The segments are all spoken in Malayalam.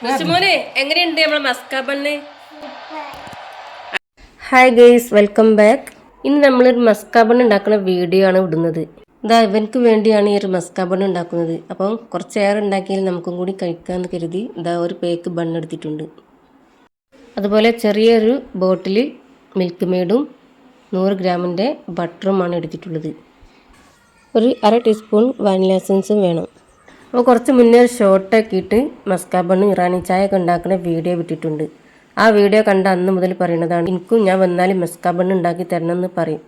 എങ്ങനെയുണ്ട് നമ്മളെ ഹായ് ഗെയ്സ് വെൽക്കം ബാക്ക് ഇന്ന് നമ്മളൊരു മസ്കാബൺ ഉണ്ടാക്കുന്ന വീഡിയോ ആണ് ഇടുന്നത്. ഇതാ ഇവനക്ക് വേണ്ടിയാണ് ഈ ഒരു മസ്കാബൺ ഉണ്ടാക്കുന്നത്. അപ്പം കുറച്ചേറെ ഉണ്ടാക്കിയാൽ നമുക്കും കൂടി കഴിക്കാമെന്ന് കരുതി ഇതാ ഒരു പേക്ക് ബൺ എടുത്തിട്ടുണ്ട്. അതുപോലെ ചെറിയൊരു ബോട്ടിൽ മിൽക്ക് മെയ്ഡും നൂറ് ഗ്രാമിന്റെ ബട്ടറുമാണ് എടുത്തിട്ടുള്ളത്. ഒരു അര ടീസ്പൂൺ വാനില എസൻസും വേണം. അപ്പോൾ കുറച്ച് മുന്നേ ഷോർട്ടാക്കിയിട്ട് മസ്കാബണ്ണും ബണ്ണ് ഇറാനി ചായ ഒക്കെ ഉണ്ടാക്കുന്ന വീഡിയോ വിട്ടിട്ടുണ്ട്. ആ വീഡിയോ കണ്ട അന്ന് മുതൽ പറയുന്നതാണ് എനിക്കും ഞാൻ വന്നാലും മസ്കാബണ്ണ് ഉണ്ടാക്കി തരണമെന്ന് പറയും.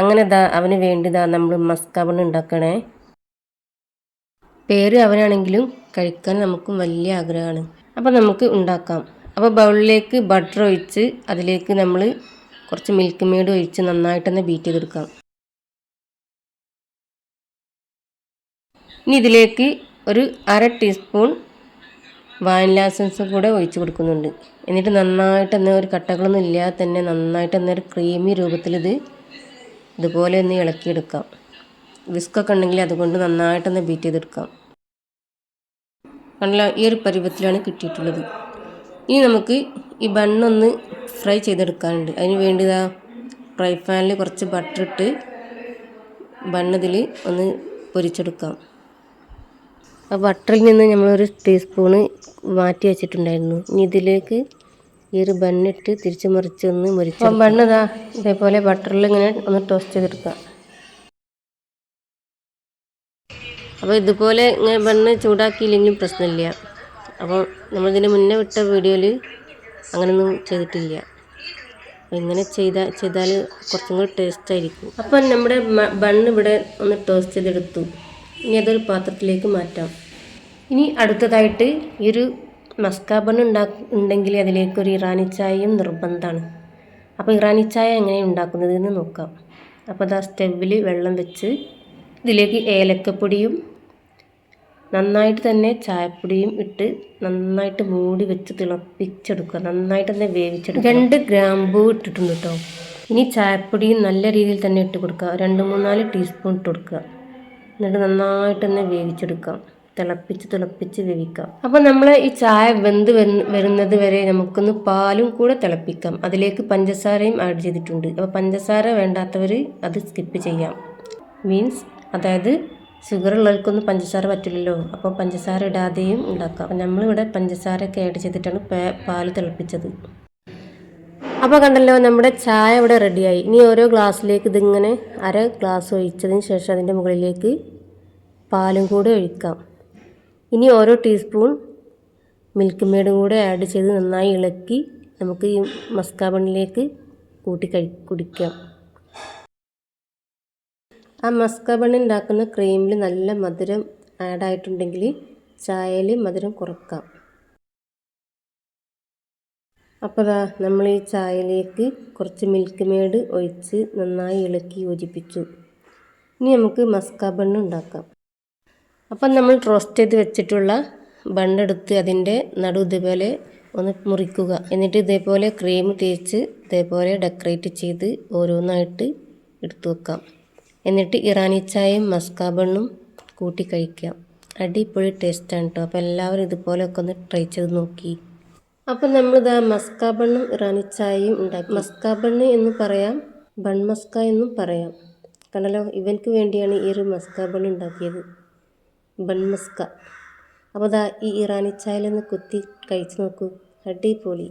അങ്ങനെ ദാ അവന് വേണ്ടിതാ നമ്മൾ മസ്കാബണ്ണ് ഉണ്ടാക്കണേ. പേര് അവനാണെങ്കിലും കഴിക്കാൻ നമുക്കും വലിയ ആഗ്രഹമാണ്. അപ്പോൾ നമുക്ക് ഉണ്ടാക്കാം. അപ്പോൾ ബൗളിലേക്ക് ബട്ടർ ഒഴിച്ച് അതിലേക്ക് നമ്മൾ കുറച്ച് മിൽക്ക് മെയ്ഡ് ഒഴിച്ച് നന്നായിട്ടൊന്ന് ബീറ്റ് ചെയ്തെടുക്കാം. ഇനി ഇതിലേക്ക് ഒരു അര ടീസ്പൂൺ വാനില എസൻസ് കൂടെ ഒഴിച്ച് കൊടുക്കുന്നുണ്ട്. എന്നിട്ട് നന്നായിട്ട് തന്നെ ഒരു കട്ടകളൊന്നും ഇല്ലാതെ തന്നെ നന്നായിട്ട് തന്നെ ഒരു ക്രീമി രൂപത്തിലിത് ഇതുപോലെ ഒന്ന് ഇളക്കിയെടുക്കാം. വിസ്കൊക്കെ ഉണ്ടെങ്കിൽ അതുകൊണ്ട് നന്നായിട്ടൊന്ന് ബീറ്റ് ചെയ്തെടുക്കാം. കണ്ടല്ലോ? ഈ ഒരു പരുവത്തിലാണ് കിട്ടിയിട്ടുള്ളത്. ഇനി നമുക്ക് ഈ ബണ്ണൊന്ന് ഫ്രൈ ചെയ്തെടുക്കാനുണ്ട്. അതിന് വേണ്ടിതാ ഫ്രൈ പാനിൽ കുറച്ച് ബട്ടർ ഇട്ട് ബണ്ണതിൽ ഒന്ന് പൊരിച്ചെടുക്കാം. ആ ബട്ടറിൽ നിന്ന് നമ്മളൊരു ടീസ്പൂണ് മാറ്റി വെച്ചിട്ടുണ്ടായിരുന്നു. ഇനി ഇതിലേക്ക് ഈ ഒരു ബണ്ണിട്ട് തിരിച്ച് മറിച്ച് ഒന്ന് മുരിച്ച് ബണ്ണിതാ ഇതേപോലെ ബട്ടറിൽ ഇങ്ങനെ ഒന്ന് ടോസ്റ്റ് ചെയ്തെടുക്കാം അപ്പോൾ ഇതുപോലെ ഇങ്ങനെ ബണ്ണ് ചൂടാക്കിയില്ലെങ്കിലും പ്രശ്നമില്ല. അപ്പോൾ നമ്മളിതിന് മുന്നേ വിട്ട വീഡിയോയിൽ അങ്ങനെയൊന്നും ചെയ്തിട്ടില്ല. അപ്പോൾ ഇങ്ങനെ ചെയ്ത ചെയ്താൽ കുറച്ചും കൂടി ടേസ്റ്റ് ആയിരിക്കും. അപ്പോൾ നമ്മുടെ ബണ്ണ് ഇവിടെ ഒന്ന് ടോസ്റ്റ് ചെയ്തെടുത്തു. ഇനി അതൊരു പാത്രത്തിലേക്ക് മാറ്റാം. ഇനി അടുത്തതായിട്ട് ഈ ഒരു മസ്കാബൺ ഉണ്ടാ ഉണ്ടെങ്കിൽ അതിലേക്കൊരു ഇറാനി ചായയും നിർബന്ധമാണ്. അപ്പോൾ ഇറാനി ചായ എങ്ങനെ ഉണ്ടാക്കുന്നതെന്ന് നോക്കാം. അപ്പോൾ അതാ സ്റ്റെവിൽ വെള്ളം വെച്ച് ഇതിലേക്ക് ഏലക്കപ്പൊടിയും നന്നായിട്ട് തന്നെ ചായപ്പൊടിയും ഇട്ട് നന്നായിട്ട് മൂടി വെച്ച് തിളപ്പിച്ചെടുക്കുക. നന്നായിട്ട് തന്നെ വേവിച്ചെടുക്കുക. രണ്ട് ഗ്രാമ്പൂ ഇട്ടിട്ടുണ്ട് കേട്ടോ ഇനി ചായപ്പൊടിയും നല്ല രീതിയിൽ തന്നെ ഇട്ട് കൊടുക്കുക. രണ്ട് മൂന്നാൽ ടീസ്പൂൺ ഇട്ട് കൊടുക്കുക. എന്നിട്ട് നന്നായിട്ട് തന്നെ വേവിച്ചെടുക്കാം. തിളപ്പിച്ച് തിളപ്പിച്ച് വേവിക്കാം. അപ്പോൾ നമ്മൾ ഈ ചായ വെന്ത് വരുന്നത് വരെ നമുക്കൊന്ന് പാലും കൂടെ തിളപ്പിക്കാം. അതിലേക്ക് പഞ്ചസാരയും ആഡ് ചെയ്തിട്ടുണ്ട്. അപ്പോൾ പഞ്ചസാര വേണ്ടാത്തവർ അത് സ്കിപ്പ് ചെയ്യാം. മീൻസ് അതായത് ഷുഗർ ഉള്ളവർക്കൊന്നും പഞ്ചസാര പറ്റില്ലല്ലോ. അപ്പോൾ പഞ്ചസാര ഇടാതെയും ഉണ്ടാക്കാം. നമ്മളിവിടെ പഞ്ചസാരയൊക്കെ ആഡ് ചെയ്തിട്ടാണ് പാൽ തിളപ്പിച്ചത്. അപ്പോൾ കണ്ടല്ലോ നമ്മുടെ ചായ ഇവിടെ റെഡിയായി. ഇനി ഓരോ ഗ്ലാസ്സിലേക്ക് ഇതിങ്ങനെ അര ഗ്ലാസ് ഒഴിച്ചതിന് ശേഷം അതിന്റെ മുകളിലേക്ക് പാലും കൂടെ ഒഴിക്കാം. ഇനി ഓരോ ടീസ്പൂൺ മിൽക്ക് മേഡും കൂടെ ആഡ് ചെയ്ത് നന്നായി ഇളക്കി നമുക്ക് ഈ മസ്കാ ബണ്ണിലേക്ക് കൂട്ടി കഴി കുടിക്കാം. ആ മസ്കാ ഉണ്ടാക്കുന്ന ക്രീമിൽ നല്ല മധുരം ആഡായിട്ടുണ്ടെങ്കിൽ ചായയിൽ മധുരം കുറക്കാം. അപ്പോൾ നമ്മൾ ഈ ചായയിലേക്ക് കുറച്ച് മിൽക്ക് മെയ്ഡ് ഒഴിച്ച് നന്നായി ഇളക്കി യോജിപ്പിച്ചു. ഇനി നമുക്ക് മസ്ക ബണ്ണ് ഉണ്ടാക്കാം. അപ്പം നമ്മൾ റോസ്റ്റ് ചെയ്ത് വെച്ചിട്ടുള്ള ബണ്ണെടുത്ത് അതിന്റെ നടു ഇതുപോലെ ഒന്ന് മുറിക്കുക. എന്നിട്ട് ഇതേപോലെ ക്രീം തേച്ച് ഇതേപോലെ ഡെക്കറേറ്റ് ചെയ്ത് ഓരോന്നായിട്ട് എടുത്തു വെക്കാം. എന്നിട്ട് ഇറാനി ചായയും മസ്ക ബണ്ണും കൂട്ടി കഴിക്കാം. അടിപൊളി ടേസ്റ്റാണ് കേട്ടോ അപ്പോൾ എല്ലാവരും ഇതുപോലെയൊക്കെ ഒന്ന് ട്രൈ ചെയ്ത് നോക്കി. അപ്പം നമ്മളിതാ മസ്ക ബണ്ണും ഇറാനി ചായയും ഉണ്ടാക്കി. മസ്ക ബണ്ണ് എന്ന് പറയാം ബൺ മസ്ക എന്നും പറയാം. കണ്ടല്ലോ ഇവൻക്ക് വേണ്ടിയാണ് ഈ ഒരു മസ്ക ബണ്ണ് ഉണ്ടാക്കിയത്. ബൺ മസ്ക. അപ്പോൾ ദാ ഈ ഇറാനി ചായയിലൊന്ന് കുത്തി കഴിച്ച് നോക്കൂ. അടിപൊളി.